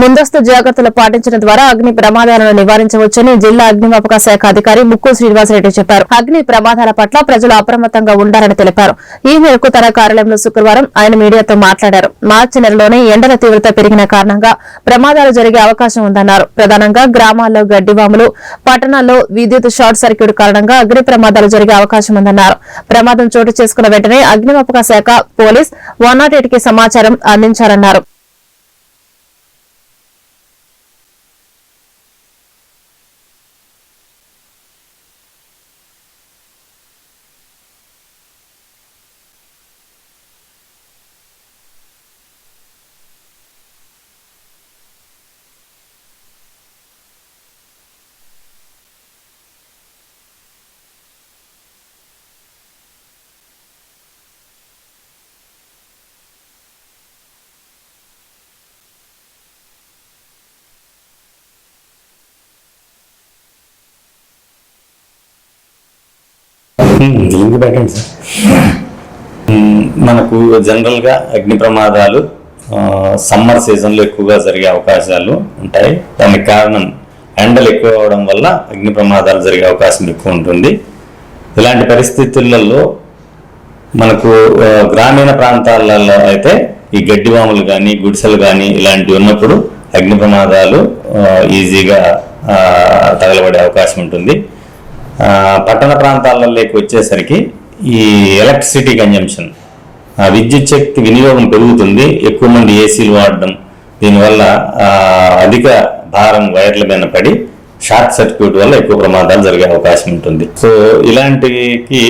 ముందస్తు జాగ్రత్తలు పాటించడం ద్వారా అగ్ని ప్రమాదాలను నివారించవచ్చని జిల్లా అగ్నిమాపక శాఖ అధికారి ముక్కు శ్రీనివాసరెడ్డి చెప్పారు. అగ్ని ప్రమాదాల పట్ల ప్రజలు అప్రమత్తంగా ఉండాలని తెలిపారు. ఈ మేరకు తన కార్యాలయంలో శుక్రవారం ఆయన మీడియాతో మాట్లాడారు. మార్చి నెలలోనే ఎండల తీవ్రత పెరిగిన కారణంగా ప్రమాదాలు జరిగే అవకాశం ఉందన్నారు. ప్రధానంగా గ్రామాల్లో గడ్డివాములు పట్టణాల్లో విద్యుత్ షార్ట్ సర్క్యూట్ కారణంగా అగ్ని ప్రమాదాలు జరిగే అవకాశం ఉందన్నారు. ప్రమాదం చోటు చేసుకున్న వెంటనే అగ్నిమాపక శాఖ పోలీస్ వన్ నాట్కి సమాచారం అందించారన్నారు లింక్ పెట్టండి సార్? మ్మ్. మనకు జనరల్గా అగ్ని ప్రమాదాలు సమ్మర్ సీజన్లో ఎక్కువగా జరిగే అవకాశాలు ఉంటాయి. దానికి కారణం ఎండలు ఎక్కువ అవడం వల్ల అగ్ని ప్రమాదాలు జరిగే అవకాశం ఎక్కువ ఉంటుంది. ఇలాంటి పరిస్థితులలో మనకు గ్రామీణ ప్రాంతాలలో అయితే ఈ గడ్డివాములు కానీ గుడిసెలు కానీ ఇలాంటివి ఉన్నప్పుడు అగ్ని ప్రమాదాలు ఈజీగా తగలబడే అవకాశం ఉంటుంది. పట్టణ ప్రాంతాలలోకి వచ్చేసరికి ఈ ఎలక్ట్రిసిటీ కన్జంప్షన్ ఆ, విద్యుత్ శక్తి వినియోగం పెరుగుతుంది ఎక్కువ మంది ఏసీలు వాడడం దీనివల్ల అధిక భారం వైర్ల మీద పడి షార్ట్ సర్క్యూట్ వల్ల ఎక్కువ ప్రమాదాలు జరిగే అవకాశం ఉంటుంది. సో ఇలాంటికి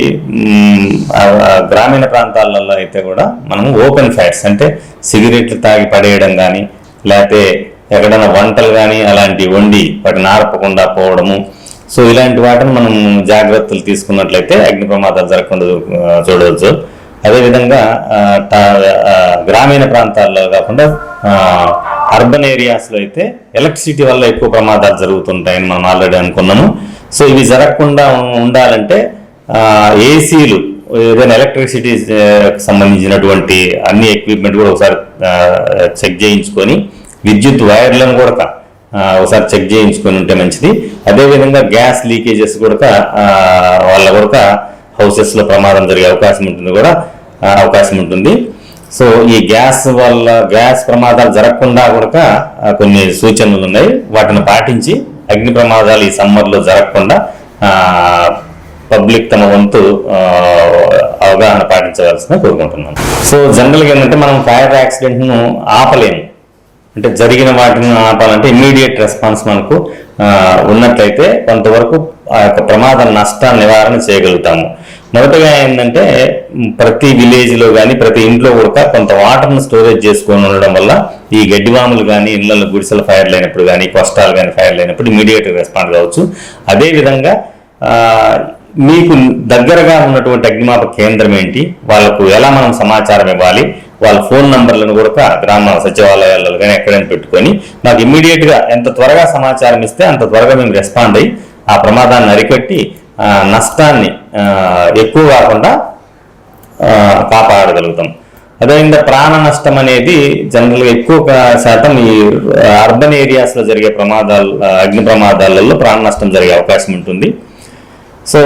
గ్రామీణ ప్రాంతాలలో అయితే కూడా మనం ఓపెన్ ఫ్యాట్స్ అంటే సిగరెట్లు తాగి పడేయడం కానీ లేకపోతే ఎక్కడైనా వంటలు కానీ అలాంటివి వండి వాటిని ఆర్పకుండా పోవడము సో ఇలాంటి వాటిని మనం జాగ్రత్తలు తీసుకున్నట్లయితే అగ్ని ప్రమాదాలు జరగకుండా చూడవచ్చు. అదేవిధంగా గ్రామీణ ప్రాంతాల్లో కాకుండా అర్బన్ ఏరియాస్లో అయితే ఎలక్ట్రిసిటీ వల్ల ఎక్కువ ప్రమాదాలు జరుగుతుంటాయని మనం ఆల్రెడీ అనుకున్నాము. సో ఇవి జరగకుండా ఉండాలంటే ఏసీలు ఏదైనా ఎలక్ట్రిసిటీ సంబంధించినటువంటి అన్ని ఎక్విప్మెంట్ కూడా ఒకసారి చెక్ చేయించుకొని విద్యుత్ వైర్లను కూడా ఒకసారి చెక్ చేయించుకొని ఉంటే మంచిది. అదేవిధంగా గ్యాస్ లీకేజెస్ కూడా వాళ్ళ కూడా హౌసెస్లో ప్రమాదం జరిగే అవకాశం ఉంటుంది కూడా అవకాశం ఉంటుంది. సో ఈ గ్యాస్ వల్ల గ్యాస్ ప్రమాదాలు జరగకుండా కూడా కొన్ని సూచనలు ఉన్నాయి. వాటిని పాటించి అగ్ని ప్రమాదాలు ఈ సమ్మర్లో జరగకుండా పబ్లిక్ తమ వంతు అవగాహన పాటించవలసిన కోరుకుంటున్నాను. సో జనరల్గా ఏంటంటే మనం ఫైర్ యాక్సిడెంట్ను ఆపలేము. అంటే జరిగిన వాటిని ఆపాలంటే ఇమ్మీడియట్ రెస్పాన్స్ మనకు ఉన్నట్లయితే కొంతవరకు ఆ యొక్క ప్రమాద నష్ట నివారణ చేయగలుగుతాము. మొదటగా ఏంటంటే ప్రతి విలేజ్లో కానీ ప్రతి ఇంట్లో కూడా కొంత వాటర్ను స్టోరేజ్ చేసుకొని ఉండడం వల్ల ఈ గడ్డివాములు కానీ ఇళ్ళలో గుడిసెల ఫైర్లు అయినప్పుడు కానీ కొష్టాలు కానీ ఫైర్లు అయినప్పుడు ఇమీడియట్ రెస్పాండ్ కావచ్చు. అదేవిధంగా మీకు దగ్గరగా ఉన్నటువంటి అగ్నిమాపక కేంద్రం ఏంటి? వాళ్ళకు ఎలా మనం సమాచారం ఇవ్వాలి? వాళ్ళ ఫోన్ నంబర్లను కూడా గ్రామ సచివాలయాలలో కానీ ఎక్కడైనా పెట్టుకొని మాకు ఇమ్మీడియట్గా ఎంత త్వరగా సమాచారం ఇస్తే అంత త్వరగా మేము రెస్పాండ్ అయ్యి ఆ ప్రమాదాన్ని అరికట్టి నష్టాన్ని ఎక్కువ కాకుండా కాపాడగలుగుతాం. అదేవిధంగా ప్రాణ నష్టం అనేది జనరల్గా ఎక్కువ శాతం ఈ అర్బన్ ఏరియాస్లో జరిగే ప్రమాదాలు అగ్ని ప్రమాదాలలో ప్రాణ నష్టం జరిగే అవకాశం ఉంటుంది. సో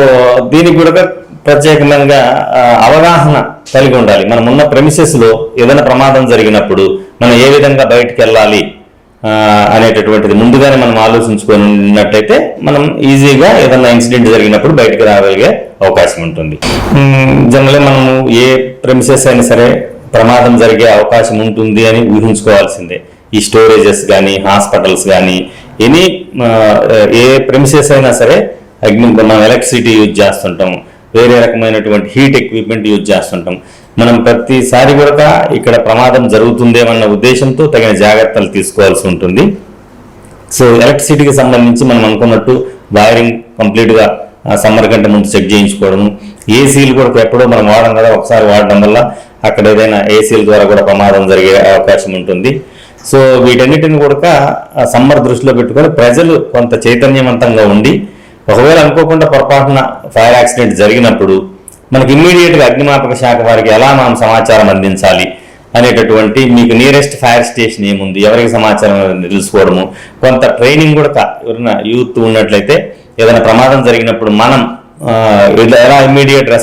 దీనికి కూడా ప్రత్యేకమైన అవగాహన కలిగి ఉండాలి. మనం ఉన్న ప్రెమిసెస్లో ఏదైనా ప్రమాదం జరిగినప్పుడు మనం ఏ విధంగా బయటికి వెళ్ళాలి అనేటటువంటిది ముందుగానే మనం ఆలోచించుకున్నట్టయితే మనం ఈజీగా ఏదైనా ఇన్సిడెంట్ జరిగినప్పుడు బయటకు రాగలిగే అవకాశం ఉంటుంది. జనరల్గా మనము ఏ ప్రెమిసెస్ అయినా సరే ప్రమాదం జరిగే అవకాశం ఉంటుంది అని ఊహించుకోవాల్సిందే. ఈ స్టోరేజెస్ కానీ హాస్పిటల్స్ కానీ ఎనీ ఏ ప్రెమిసెస్ అయినా సరే అగ్ని మనం ఎలక్ట్రిసిటీ యూజ్ చేస్తుంటాం వేరే రకమైనటువంటి హీట్ ఎక్విప్మెంట్ యూజ్ చేస్తుంటాం. మనం ప్రతిసారి కూడా ఇక్కడ ప్రమాదం జరుగుతుందేమన్న ఉద్దేశంతో తగిన జాగ్రత్తలు తీసుకోవాల్సి ఉంటుంది. సో ఎలక్ట్రిసిటీకి సంబంధించి మనం అనుకున్నట్టు వైరింగ్ కంప్లీట్గా సమ్మర్ కంటే ముందు చెక్ చేయించుకోవడము. ఏసీలు కూడా ఎప్పుడో మనం వాడడం కదా ఒకసారి వాడడం వల్ల అక్కడ ఏదైనా ఏసీల ద్వారా కూడా ప్రమాదం జరిగే అవకాశం ఉంటుంది. సో వీటన్నిటిని కూడా సమ్మర్ దృష్టిలో పెట్టుకొని ప్రజలు కొంత చైతన్యవంతంగా ఉండి ఒకవేళ అనుకోకుండా పొరపాటున ఫైర్ యాక్సిడెంట్ జరిగినప్పుడు మనకి ఇమ్మీడియట్గా అగ్నిమాపక శాఖ వారికి ఎలా మనం సమాచారం అందించాలి అనేటటువంటి మీకు నియరెస్ట్ ఫైర్ స్టేషన్ ఏముంది? ఎవరికి సమాచారం తెలుసుకోవడము? కొంత ట్రైనింగ్ కూడా కా- ఎవరైనా యూత్ ఉన్నట్లయితే ఏదైనా ప్రమాదం జరిగినప్పుడు మనం ఎలా ఇమ్మీడియట్ రెస్పాన్స్